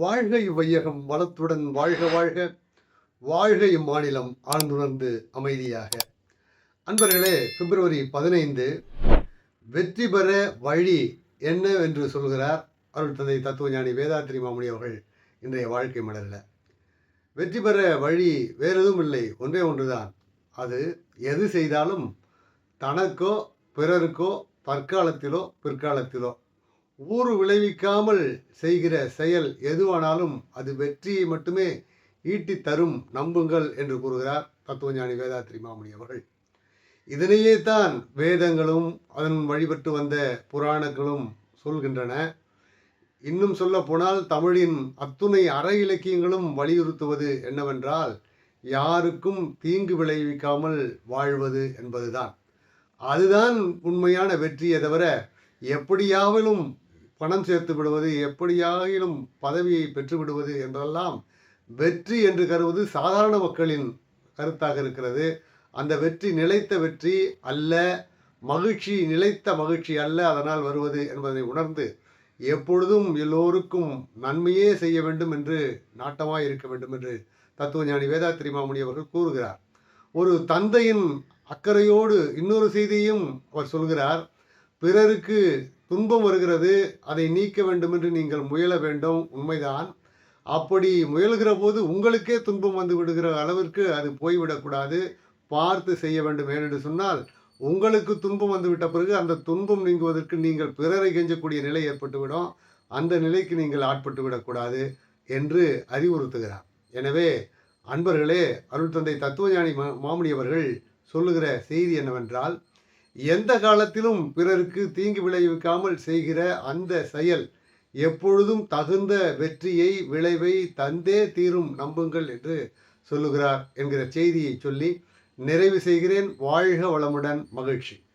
வாழ்க இவ்வையகம் வளத்துடன் வாழ்க வாழ்க. வாழ்க இம்மாநிலம் ஆழ்ந்துணர்ந்து அமைதியாக. அன்பர்களே பிப்ரவரி பதினைந்து வெற்றி பெற வழி என்ன என்று சொல்கிறார் அருள் தந்தை தத்துவஞானி வேதாத்திரி மாமுனி அவர்கள் இன்றைய வாழ்க்கை மலரில். வெற்றி பெற வழி வேறு எதுவும் இல்லை ஒன்றே ஒன்றுதான். அது எது செய்தாலும் தனக்கோ பிறருக்கோ தற்காலத்திலோ பிற்காலத்திலோ ஊறு விளைவிக்காமல் செய்கிற செயல் எதுவானாலும் அது வெற்றியை மட்டுமே ஈட்டி தரும் நம்புங்கள் என்று கூறுகிறார் தத்துவஞானி வேதாத்திரி மாமுனி அவர்கள். இதனையே தான் வேதங்களும் அதன் வழிபட்டு வந்த புராணங்களும் சொல்கின்றன. இன்னும் சொல்ல போனால் தமிழின் அத்துணை அற இலக்கியங்களும் வலியுறுத்துவது என்னவென்றால் யாருக்கும் தீங்கு விளைவிக்காமல் வாழ்வது என்பதுதான். அதுதான் உண்மையான வெற்றியை தவிர எப்படியாவிலும் பணம் சேர்த்து விடுவது எப்படியாகிலும் பதவியை பெற்றுவிடுவது என்றெல்லாம் வெற்றி என்று கருவது சாதாரண மக்களின் கருத்தாக இருக்கிறது. அந்த வெற்றி நிலைத்த வெற்றி அல்ல மகிழ்ச்சி நிலைத்த மகிழ்ச்சி அல்ல அதனால் வருவது என்பதை உணர்ந்து எப்பொழுதும் எல்லோருக்கும் நன்மையே செய்ய வேண்டும் என்று நாட்டமாக இருக்க வேண்டும் என்று தத்துவஞானி வேதாத்திரி மாமுனி அவர்கள் கூறுகிறார். ஒரு தந்தையின் அக்கறையோடு இன்னொரு செய்தியும் அவர் சொல்கிறார். பிறருக்கு துன்பம் வருகிறது அதை நீக்க வேண்டும் என்று நீங்கள் முயல வேண்டும் உண்மைதான். அப்படி முயல்கிற போது உங்களுக்கே துன்பம் வந்து விடுகிற அளவிற்கு அது போய்விடக்கூடாது. பார்த்து செய்ய வேண்டும். ஏனென்று சொன்னால் உங்களுக்கு துன்பம் வந்து விட்ட பிறகு அந்த துன்பம் நீங்குவதற்கு நீங்கள் பிறரை கெஞ்சக்கூடிய நிலை ஏற்பட்டுவிடும். அந்த நிலைக்கு நீங்கள் ஆட்பட்டு விடக்கூடாது என்று அறிவுறுத்துகிறார். எனவே அன்பர்களே அருள் தந்தை தத்துவஞானி மா மாமுனி அவர்கள் சொல்லுகிற செய்தி என்னவென்றால் எந்த காலத்திலும் பிறருக்கு தீங்கு விளைவிக்காமல் செய்கிற அந்த செயல் எப்பொழுதும் தகுந்த வெற்றியை விளைவை தந்தே தீரும் நம்புங்கள் என்று சொல்லுகிறார் என்கிற செய்தியை சொல்லி நிறைவு செய்கிறேன். வாழ்க வளமுடன் மகிழ்ச்சி.